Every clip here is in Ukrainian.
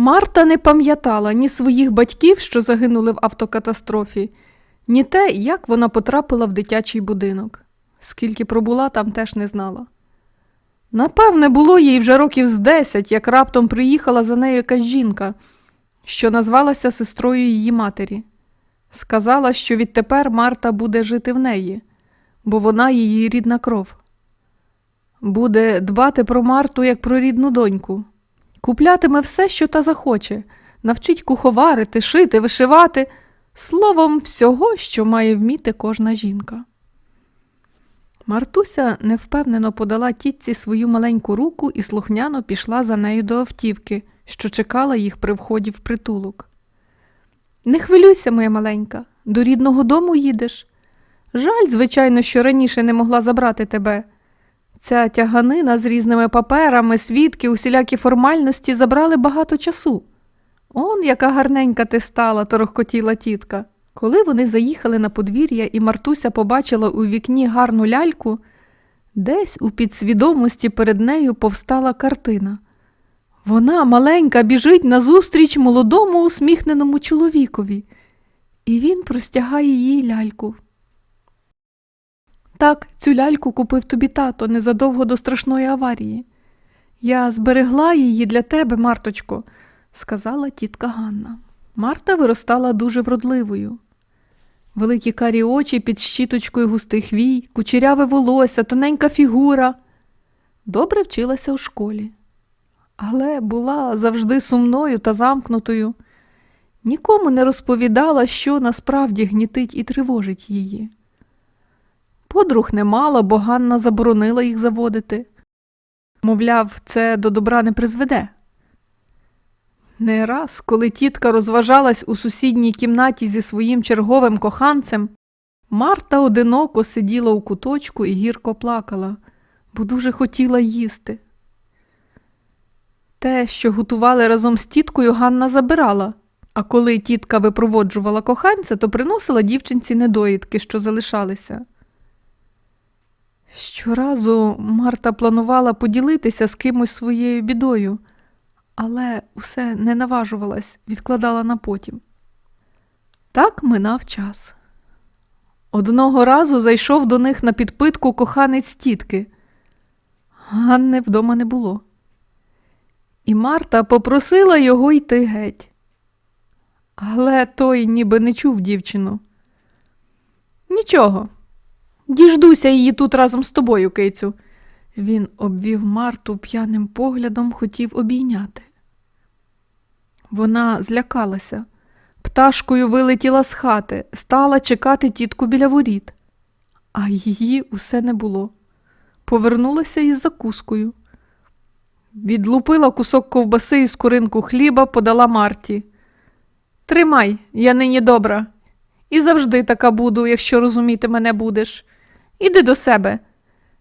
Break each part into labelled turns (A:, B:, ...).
A: Марта не пам'ятала ні своїх батьків, що загинули в автокатастрофі, ні те, як вона потрапила в дитячий будинок. Скільки пробула, там теж не знала. Напевне, було їй вже років з десять, як раптом приїхала за нею якась жінка, що назвалася сестрою її матері. Сказала, що відтепер Марта буде жити в неї, бо вона її рідна кров. Буде дбати про Марту як про рідну доньку. Куплятиме все, що та захоче, навчить куховарити, шити, вишивати, словом, всього, що має вміти кожна жінка. Мартуся невпевнено подала тітці свою маленьку руку і слухняно пішла за нею до автівки, що чекала їх при вході в притулок. Не хвилюйся, моя маленька, до рідного дому їдеш. Жаль, звичайно, що раніше не могла забрати тебе. Ця тяганина з різними паперами, свідки, усілякі формальності забрали багато часу. Он, яка гарненька ти стала, торохкотіла тітка. Коли вони заїхали на подвір'я і Мартуся побачила у вікні гарну ляльку, десь у підсвідомості перед нею повстала картина. Вона, маленька, біжить назустріч молодому усміхненому чоловікові, і він простягає їй ляльку. Так, цю ляльку купив тобі тато незадовго до страшної аварії. Я зберегла її для тебе, Марточко, сказала тітка Ганна. Марта виростала дуже вродливою. Великі карі очі під щіточкою густих вій, кучеряве волосся, тоненька фігура. Добре вчилася у школі, але була завжди сумною та замкнутою. Нікому не розповідала, що насправді гнітить і тривожить її. Подруг не мала, бо Ганна заборонила їх заводити. Мовляв, це до добра не призведе. Не раз, коли тітка розважалась у сусідній кімнаті зі своїм черговим коханцем, Марта одиноко сиділа у куточку і гірко плакала, бо дуже хотіла їсти. Те, що готували разом з тіткою, Ганна забирала, а коли тітка випроводжувала коханця, то приносила дівчинці недоїдки, що залишалися. Щоразу Марта планувала поділитися з кимось своєю бідою, але усе не наважувалась, відкладала на потім. Так минав час. Одного разу зайшов до них на підпитку коханець тітки. Ганни вдома не було. І Марта попросила його йти геть. Але той ніби не чув дівчину. Нічого, Діждуся її тут разом з тобою, кицю. Він обвів Марту п'яним поглядом, хотів обійняти. Вона злякалася. Пташкою вилетіла з хати, стала чекати тітку біля воріт. А її усе не було. Повернулася із закускою. Відлупила кусок ковбаси із коринку хліба, подала Марті. Тримай, я нині добра. І завжди така буду, якщо розуміти мене будеш. Іди до себе.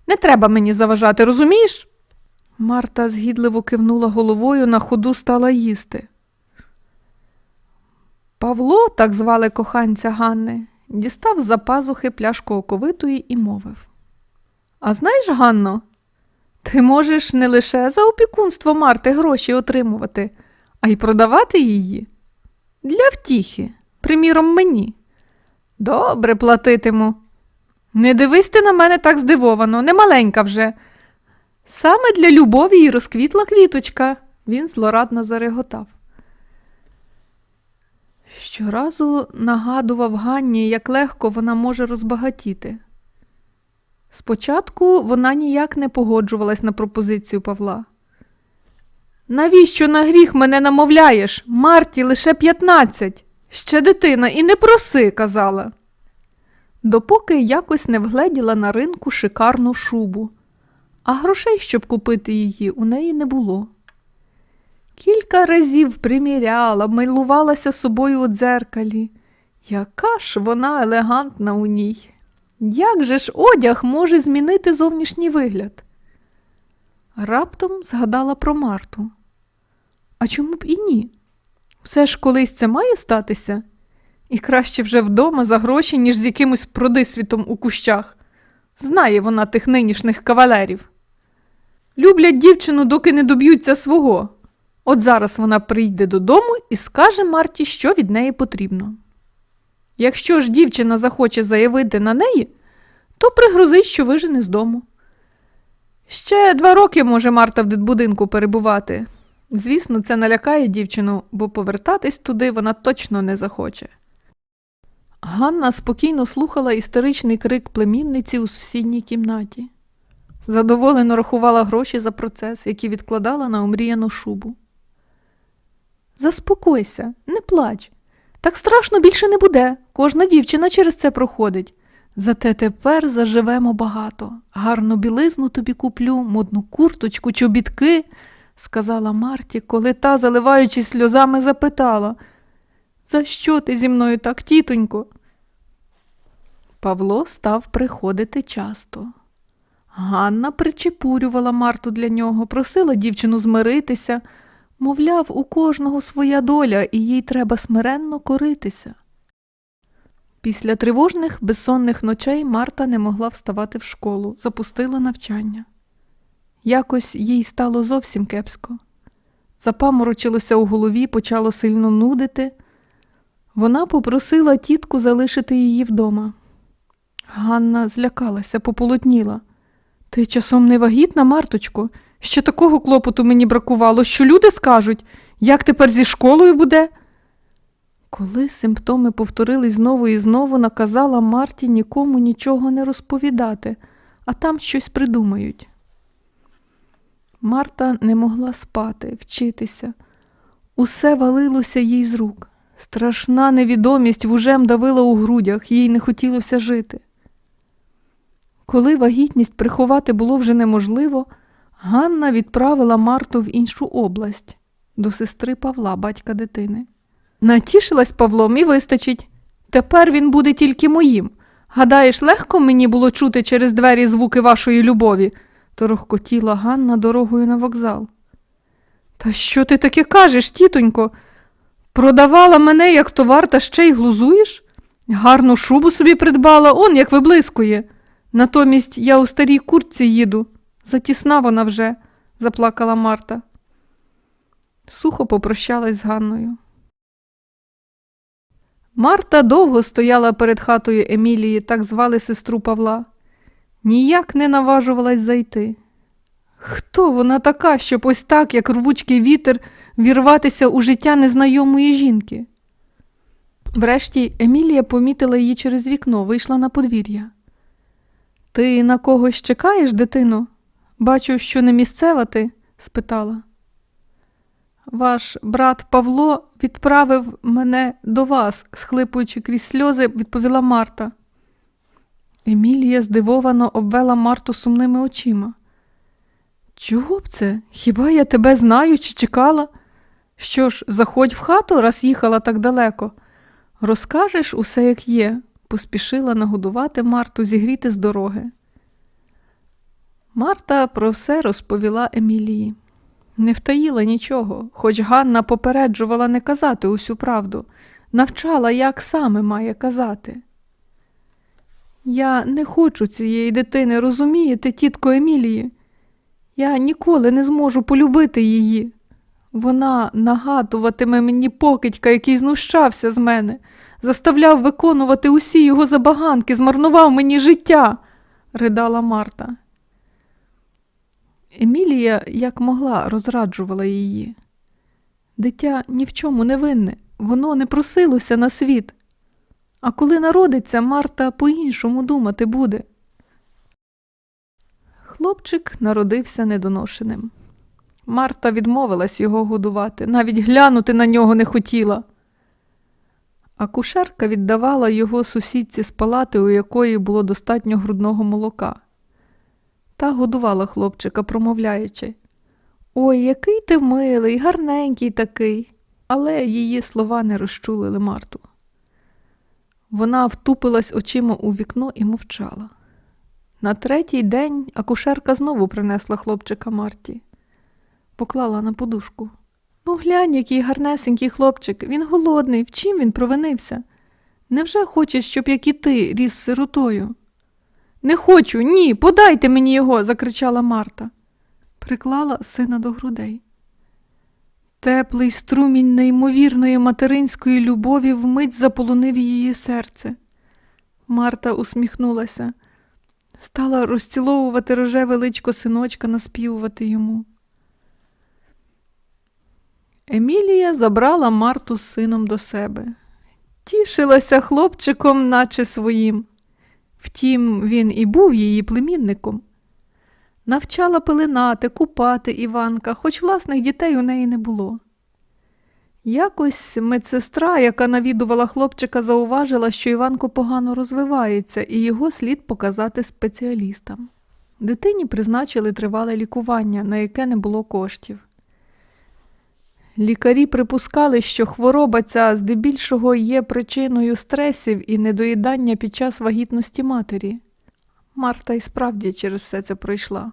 A: Не треба мені заважати, розумієш? Марта згідливо кивнула головою, на ходу стала їсти. Павло, так звали коханця Ганни, дістав з-за пазухи пляшку оковитої і мовив. А знаєш, Ганно, ти можеш не лише за опікунство Марти гроші отримувати, а й продавати її. Для втіхи, приміром, мені. Добре платитиму. Не дивись ти на мене так здивовано, не маленька вже. Саме для любові й розквітла квіточка, він злорадно зареготав. Щоразу нагадував Ганні, як легко вона може розбагатіти. Спочатку вона ніяк не погоджувалась на пропозицію Павла. Навіщо на гріх мене намовляєш? Марті лише п'ятнадцять. Ще дитина, і не проси, казала допоки якось не вгледіла на ринку шикарну шубу, а грошей, щоб купити її, у неї не було. Кілька разів приміряла, милувалася собою у дзеркалі. Яка ж вона елегантна у ній. Як же ж одяг може змінити зовнішній вигляд? Раптом згадала про Марту. А чому б і ні? Все ж колись це має статися? І краще вже вдома за гроші, ніж з якимось продисвітом у кущах. Знає вона тих нинішніх кавалерів. Люблять дівчину, доки не доб'ються свого. От зараз вона прийде додому і скаже Марті, що від неї потрібно. Якщо ж дівчина захоче заявити на неї, то пригрози, що вижене з дому. Ще два роки може Марта в дитбудинку перебувати. Звісно, це налякає дівчину, бо повертатись туди вона точно не захоче. Ганна спокійно слухала істеричний крик племінниці у сусідній кімнаті. Задоволено рахувала гроші за процес, які відкладала на омріяну шубу. Заспокойся, не плач. Так страшно більше не буде. Кожна дівчина через це проходить. Зате тепер заживемо багато. Гарну білизну тобі куплю, модну курточку, чобітки, сказала Марті, коли та, заливаючись сльозами, запитала. За що ти зі мною так, тітонько? Павло став приходити часто. Ганна причепурювала Марту для нього, просила дівчину змиритися, мовляв, у кожного своя доля, і їй треба смиренно коритися. Після тривожних безсонних ночей Марта не могла вставати в школу, запустила навчання. Якось їй стало зовсім кепсько. Запаморочилося у голові, почало сильно нудити. Вона попросила тітку залишити її вдома. Ганна злякалася, пополотніла. Ти часом не вагітна, Марточко? Ще такого клопоту мені бракувало, що люди скажуть, як тепер зі школою буде. Коли симптоми повторились знову і знову, наказала Марті нікому нічого не розповідати, а там щось придумають. Марта не могла спати, вчитися. Усе валилося їй з рук. Страшна невідомість вужем давила у грудях, їй не хотілося жити. Коли вагітність приховати було вже неможливо, Ганна відправила Марту в іншу область до сестри Павла, батька дитини. Натішилась Павлом і вистачить. Тепер він буде тільки моїм. Гадаєш, легко мені було чути через двері звуки вашої любові, торохкотіла Ганна дорогою на вокзал. Та що ти таке кажеш, тітонько? Продавала мене як товар та ще й глузуєш? Гарну шубу собі придбала, он як виблискує. Натомість я у старій куртці їду. Затісна вона вже, заплакала Марта. Сухо попрощалась з Ганною. Марта довго стояла перед хатою Емілії, так звали сестру Павла. Ніяк не наважувалась зайти. Хто вона така, щоб ось так, як рвучкий вітер, вірватися у життя незнайомої жінки? Врешті Емілія помітила її через вікно, вийшла на подвір'я. Ти на когось чекаєш, дитино? Бачу, що не місцева ти? спитала. Ваш брат Павло відправив мене до вас, схлипуючи крізь сльози, відповіла Марта. Емілія здивовано обвела Марту сумними очима. Чого б це? Хіба я тебе знаю чи чекала? Що ж, заходь в хату, раз їхала так далеко. Розкажеш усе, як є, поспішила нагодувати Марту зігріти з дороги. Марта про все розповіла Емілії. Не втаїла нічого, хоч Ганна попереджувала не казати усю правду, навчала, як саме має казати. Я не хочу цієї дитини, розумієте, тітко Емілії? Я ніколи не зможу полюбити її. Вона нагадуватиме мені покидька, який знущався з мене, заставляв виконувати усі його забаганки, змарнував мені життя, ридала Марта. Емілія, як могла, розраджувала її. Дитя ні в чому не винне, воно не просилося на світ. А коли народиться, Марта по-іншому думати буде. Хлопчик народився недоношеним. Марта відмовилась його годувати, навіть глянути на нього не хотіла. А кушерка віддавала його сусідці з палати, у якої було достатньо грудного молока. Та годувала хлопчика, промовляючи Ой, який ти милий, гарненький такий. Але її слова не розчулили Марту. Вона втупилась очима у вікно і мовчала. На третій день акушерка знову принесла хлопчика Марті, поклала на подушку. Ну, глянь, який гарнесенький хлопчик, він голодний, в чим він провинився? Невже хочеш, щоб як і ти ріс сиротою? Не хочу, ні, подайте мені його, закричала Марта. Приклала сина до грудей. Теплий струмінь неймовірної материнської любові вмить заполонив її серце. Марта усміхнулася, стала розціловувати рожеве личко синочка, наспівувати йому. Емілія забрала Марту з сином до себе. Тішилася хлопчиком, наче своїм. Втім, він і був її племінником. Навчала пеленати, купати Іванка, хоч власних дітей у неї не було. Якось медсестра, яка навідувала хлопчика, зауважила, що Іванко погано розвивається, і його слід показати спеціалістам. Дитині призначили тривале лікування, на яке не було коштів. Лікарі припускали, що хвороба ця здебільшого є причиною стресів і недоїдання під час вагітності матері. Марта і справді через все це пройшла.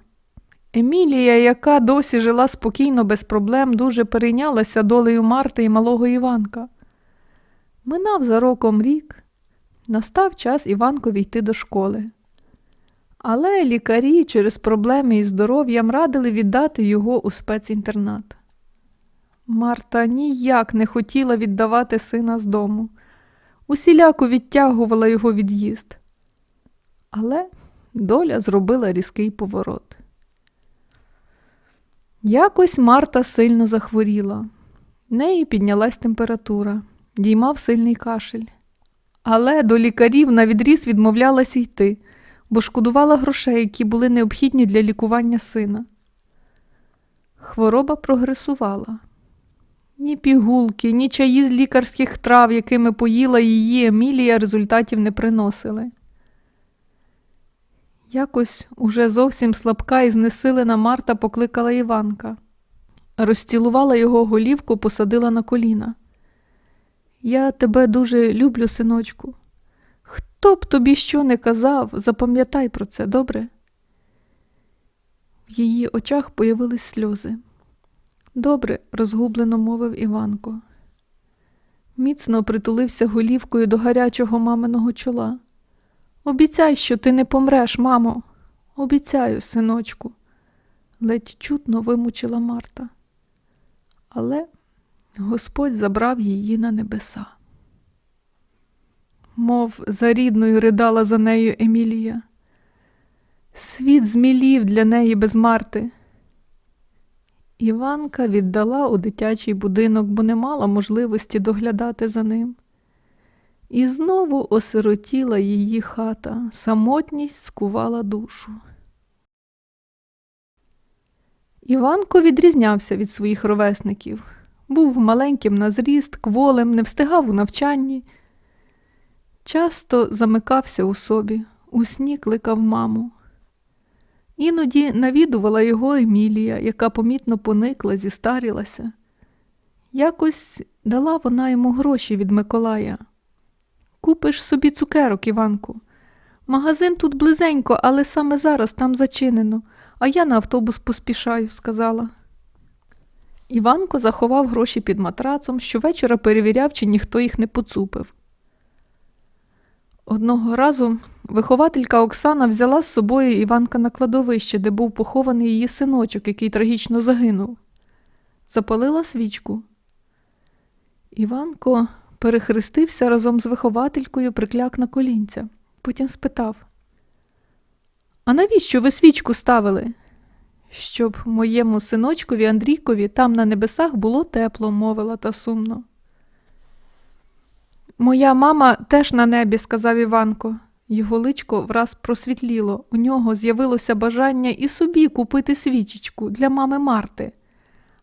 A: Емілія, яка досі жила спокійно, без проблем, дуже перейнялася долею Марти і малого Іванка. Минав за роком рік, настав час Іванкові йти до школи. Але лікарі через проблеми із здоров'ям радили віддати його у спецінтернат. Марта ніяк не хотіла віддавати сина з дому, усіляко відтягувала його від'їзд. Але доля зробила різкий поворот. Якось Марта сильно захворіла. В неї піднялась температура, діймав сильний кашель. Але до лікарів на відріз відмовлялася йти, бо шкодувала грошей, які були необхідні для лікування сина. Хвороба прогресувала. Ні пігулки, ні чаї з лікарських трав, якими поїла її Емілія, результатів не приносили. Якось уже зовсім слабка і знесилена Марта покликала Іванка. Розцілувала його голівку, посадила на коліна. Я тебе дуже люблю, синочку. Хто б тобі що не казав, запам'ятай про це, добре? В її очах появились сльози. Добре, розгублено мовив Іванко. Міцно притулився голівкою до гарячого маминого чола. Обіцяй, що ти не помреш, мамо. Обіцяю, синочку, ледь чутно вимучила Марта. Але Господь забрав її на небеса. Мов за рідною ридала за нею Емілія. Світ змілів для неї без Марти. Іванка віддала у дитячий будинок, бо не мала можливості доглядати за ним. І знову осиротіла її хата, самотність скувала душу. Іванко відрізнявся від своїх ровесників. Був маленьким на зріст, кволем, не встигав у навчанні. Часто замикався у собі, у сні кликав маму. Іноді навідувала його Емілія, яка помітно поникла, зістарілася. Якось дала вона йому гроші від Миколая. Купиш собі цукерок, Іванку. Магазин тут близенько, але саме зараз там зачинено, а я на автобус поспішаю, сказала. Іванко заховав гроші під матрацом, щовечора перевіряв, чи ніхто їх не поцупив. Одного разу вихователька Оксана взяла з собою Іванка на кладовище, де був похований її синочок, який трагічно загинув. Запалила свічку. Іванко перехрестився разом з вихователькою, прикляк на колінця. Потім спитав: А навіщо ви свічку ставили? Щоб моєму синочкові Андрійкові там на небесах було тепло, мовила та сумно. Моя мама теж на небі, сказав Іванко. Його личко враз просвітліло. У нього з'явилося бажання і собі купити свічечку для мами Марти,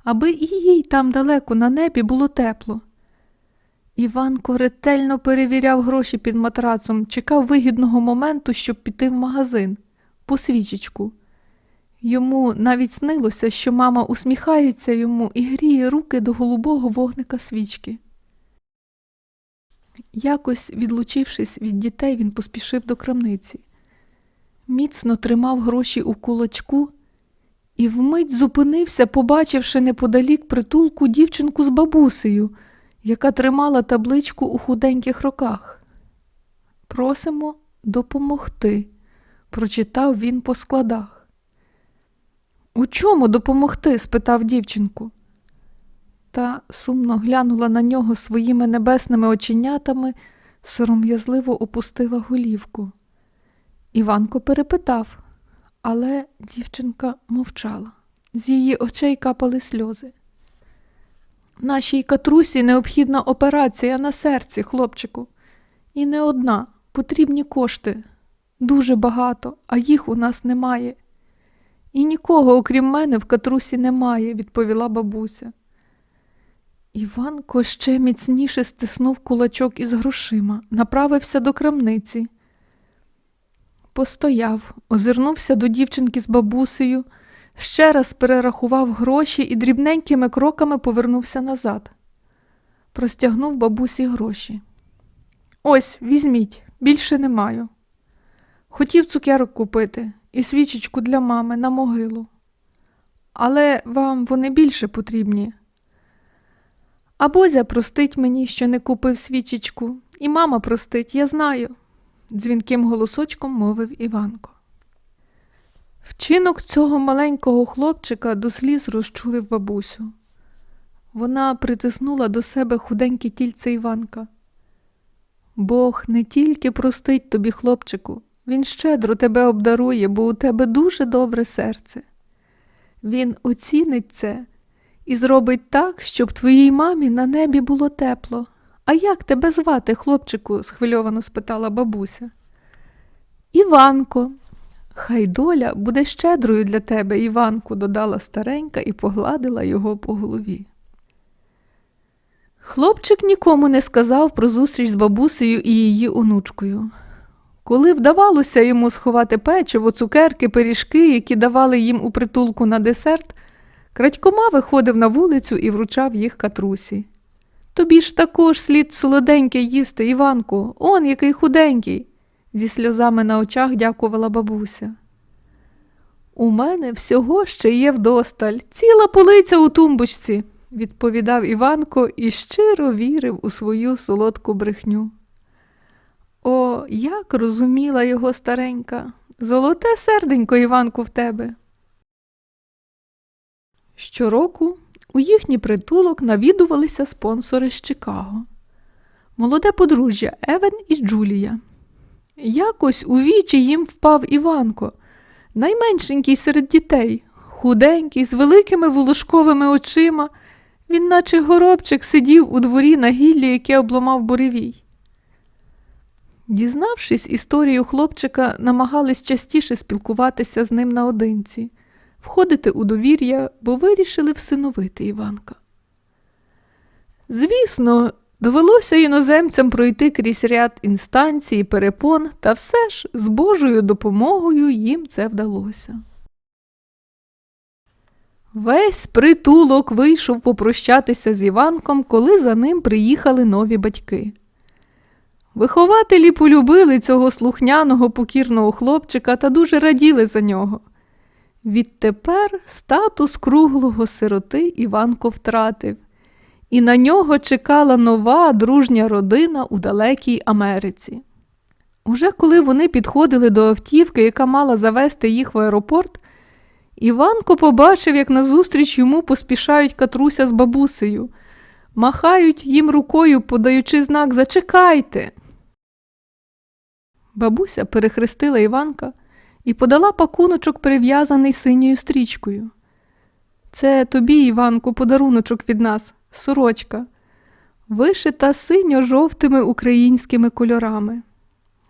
A: аби і їй там далеко на небі було тепло. Іванко ретельно перевіряв гроші під матрацом, чекав вигідного моменту, щоб піти в магазин по свічечку. Йому навіть снилося, що мама усміхається йому і гріє руки до голубого вогника свічки. Якось, відлучившись від дітей, він поспішив до крамниці. Міцно тримав гроші у кулачку і вмить зупинився, побачивши неподалік притулку дівчинку з бабусею, яка тримала табличку у худеньких руках. Просимо допомогти, прочитав він по складах. У чому допомогти? спитав дівчинку. Та сумно глянула на нього своїми небесними оченятами, сором'язливо опустила голівку. Іванко перепитав, але дівчинка мовчала. З її очей капали сльози. Нашій катрусі необхідна операція на серці, хлопчику. І не одна. Потрібні кошти. Дуже багато, а їх у нас немає. І нікого, окрім мене, в катрусі немає, відповіла бабуся. Іванко ще міцніше стиснув кулачок із грошима, направився до крамниці. Постояв, озирнувся до дівчинки з бабусею, ще раз перерахував гроші і дрібненькими кроками повернувся назад. Простягнув бабусі гроші. Ось, візьміть, більше не маю. Хотів цукерок купити і свічечку для мами на могилу. Але вам вони більше потрібні. А Бозя простить мені, що не купив свічечку, і мама простить, я знаю, дзвінким голосочком мовив Іванко. Вчинок цього маленького хлопчика до сліз розчулив бабусю. Вона притиснула до себе худеньке тільце Іванка. Бог не тільки простить тобі, хлопчику, він щедро тебе обдарує, бо у тебе дуже добре серце. Він оцінить це і зробить так, щоб твоїй мамі на небі було тепло. А як тебе звати, хлопчику? схвильовано спитала бабуся. Іванко. Хай доля буде щедрою для тебе, Іванку, додала старенька і погладила його по голові. Хлопчик нікому не сказав про зустріч з бабусею і її онучкою. Коли вдавалося йому сховати печиво, цукерки, пиріжки, які давали їм у притулку на десерт, крадькома виходив на вулицю і вручав їх катрусі. Тобі ж також слід солоденьке їсти, Іванку, он який худенький, зі сльозами на очах дякувала бабуся. У мене всього ще є вдосталь, ціла полиця у тумбочці, відповідав Іванко і щиро вірив у свою солодку брехню. О, як розуміла його старенька, золоте серденько, Іванку, в тебе. Щороку у їхній притулок навідувалися спонсори з Чикаго. Молоде подружжя Евен і Джулія. Якось у вічі їм впав Іванко, найменшенький серед дітей, худенький, з великими волошковими очима. Він, наче горобчик, сидів у дворі на гіллі, яке обламав буревій. Дізнавшись історію хлопчика, намагались частіше спілкуватися з ним наодинці, входити у довір'я, бо вирішили всиновити Іванка. Звісно, довелося іноземцям пройти крізь ряд інстанцій і перепон, та все ж з Божою допомогою їм це вдалося. Весь притулок вийшов попрощатися з Іванком, коли за ним приїхали нові батьки. Вихователі полюбили цього слухняного покірного хлопчика та дуже раділи за нього. Відтепер статус круглого сироти Іванко втратив, і на нього чекала нова дружня родина у далекій Америці. Уже коли вони підходили до автівки, яка мала завести їх в аеропорт, Іванко побачив, як назустріч йому поспішають катруся з бабусею, махають їм рукою, подаючи знак Зачекайте. Бабуся перехрестила Іванка і подала пакуночок, перев'язаний синьою стрічкою. Це тобі, Іванку, подаруночок від нас, сорочка, вишита синьо-жовтими українськими кольорами.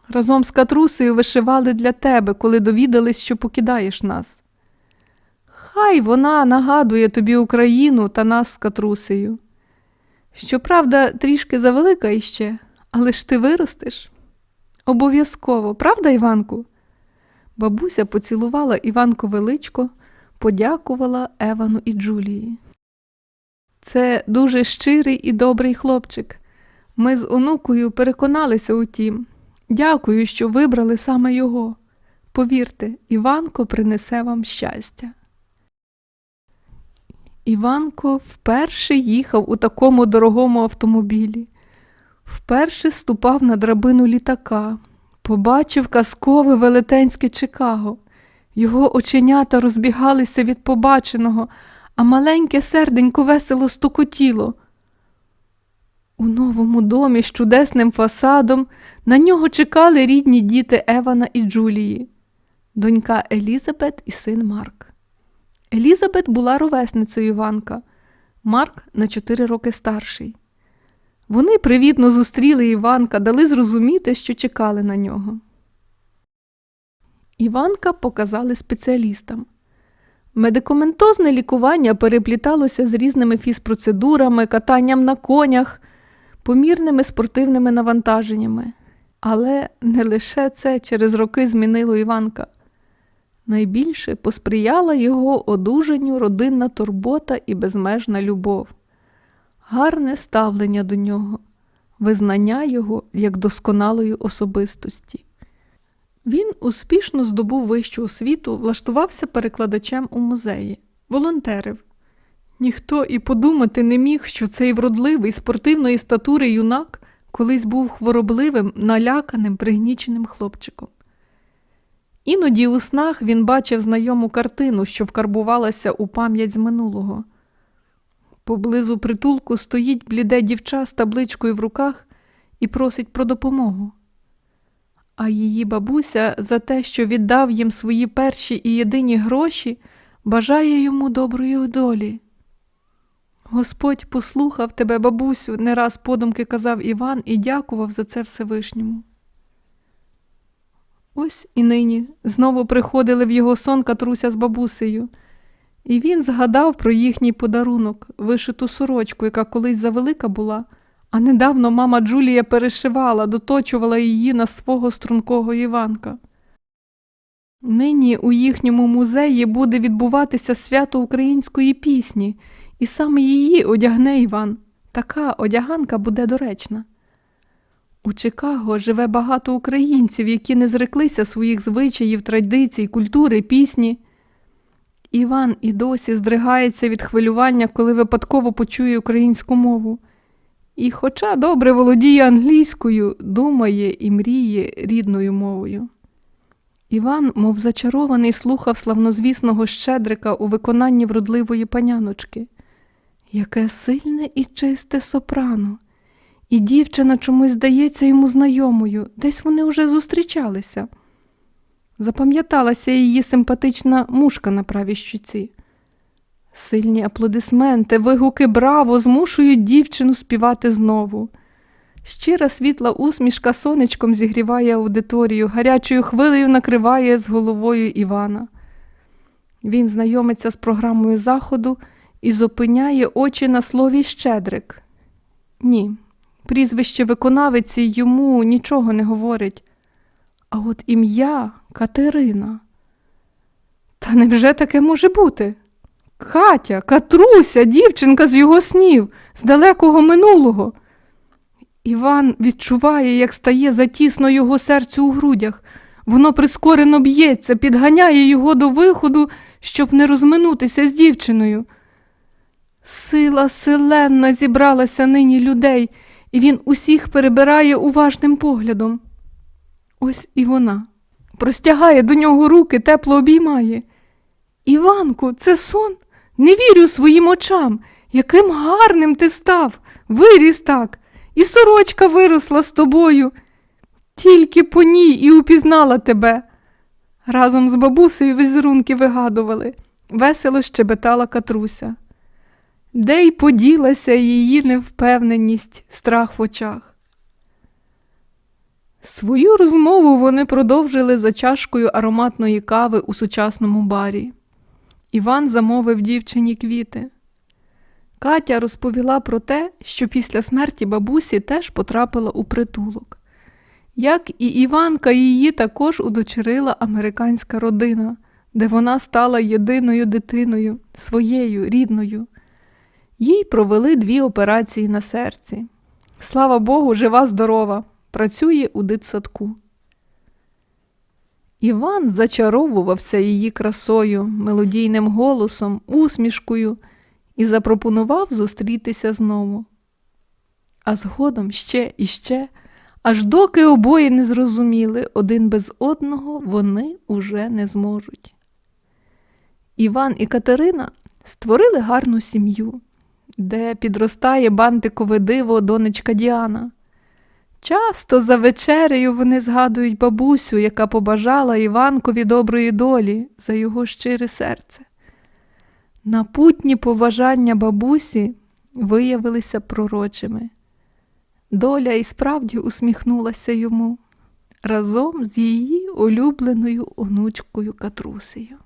A: Разом з катрусею вишивали для тебе, коли довідались, що покидаєш нас. Хай вона нагадує тобі Україну та нас з катрусею. Щоправда, трішки завелика іще, але ж ти виростеш. Обов'язково, правда, Іванку? Бабуся поцілувала Іванку величко, подякувала Евану і Джулії. Це дуже щирий і добрий хлопчик. Ми з онукою переконалися у тім. Дякую, що вибрали саме його. Повірте, Іванко принесе вам щастя. Іванко вперше їхав у такому дорогому автомобілі, вперше ступав на драбину літака, побачив казкове велетенське Чикаго. Його оченята розбігалися від побаченого, а маленьке серденько весело стукотіло. У новому домі з чудесним фасадом на нього чекали рідні діти Евана і Джулії, донька Елізабет і син Марк. Елізабет була ровесницею Іванка, Марк на чотири роки старший. Вони привітно зустріли Іванка, дали зрозуміти, що чекали на нього. Іванка показали спеціалістам. Медикаментозне лікування перепліталося з різними фізпроцедурами, катанням на конях, помірними спортивними навантаженнями. Але не лише це через роки змінило Іванка. Найбільше посприяла його одужанню родинна турбота і безмежна любов, гарне ставлення до нього, визнання його як досконалої особистості. Він успішно здобув вищу освіту, влаштувався перекладачем у музеї, волонтерив. Ніхто і подумати не міг, що цей вродливий спортивної статури юнак колись був хворобливим, наляканим, пригніченим хлопчиком. Іноді у снах він бачив знайому картину, що вкарбувалася у пам'ять з минулого. Поблизу притулку стоїть бліде дівча з табличкою в руках і просить про допомогу. А її бабуся за те, що віддав їм свої перші і єдині гроші, бажає йому доброї долі. Господь послухав тебе, бабусю, не раз подумки казав Іван і дякував за це Всевишньому. Ось і нині знову приходили в його сон Катруся з бабусею, і він згадав про їхній подарунок, вишиту сорочку, яка колись завелика була, а недавно мама Джулія перешивала, доточувала її на свого стрункого Іванка. Нині у їхньому музеї буде відбуватися свято української пісні, і саме її одягне Іван. Така одяганка буде доречна. У Чикаго живе багато українців, які не зреклися своїх звичаїв, традицій, культури, пісні. Іван і досі здригається від хвилювання, коли випадково почує українську мову. І, хоча добре володіє англійською, думає і мріє рідною мовою. Іван, мов зачарований, слухав славнозвісного щедрика у виконанні вродливої паняночки. Яке сильне і чисте сопрано. І дівчина чомусь здається йому знайомою, десь вони уже зустрічалися. Запам'яталася її симпатична мушка на правій щуці. Сильні аплодисменти, вигуки браво змушують дівчину співати знову. Щира світла усмішка сонечком зігріває аудиторію, гарячою хвилею накриває з головою Івана. Він знайомиться з програмою заходу і зупиняє очі на слові Щедрик. Ні, прізвище виконавиці йому нічого не говорить. А от ім'я Катерина. Та невже таке може бути? Катя, Катруся, дівчинка з його снів, з далекого минулого. Іван відчуває, як стає затісно його серцю у грудях. Воно прискорено б'ється, підганяє його до виходу, щоб не розминутися з дівчиною. Сила селенна зібралася нині людей, і він усіх перебирає уважним поглядом. Ось і вона простягає до нього руки, тепло обіймає. Іванку, це сон? Не вірю своїм очам. Яким гарним ти став, виріс так, і сорочка виросла з тобою. Тільки по ній і упізнала тебе. Разом з бабусею візерунки вигадували, весело щебетала Катруся. Де й поділася її невпевненість, страх в очах. Свою розмову вони продовжили за чашкою ароматної кави у сучасному барі. Іван замовив дівчині квіти. Катя розповіла про те, що після смерті бабусі теж потрапила у притулок. Як і Іванка, її також удочерила американська родина, де вона стала єдиною дитиною, своєю рідною. Їй провели дві операції на серці. Слава Богу, жива, здорова, працює у дитсадку. Іван зачаровувався її красою, мелодійним голосом, усмішкою і запропонував зустрітися знову. А згодом ще і ще, аж доки обоє не зрозуміли, один без одного вони уже не зможуть. Іван і Катерина Створили гарну сім'ю, де підростає бантикове диво донечка Діана. Часто за вечерею вони згадують бабусю, яка побажала Іванкові доброї долі за його щире серце. Напутні побажання бабусі виявилися пророчими. Доля і справді усміхнулася йому разом з її улюбленою онучкою Катрусею.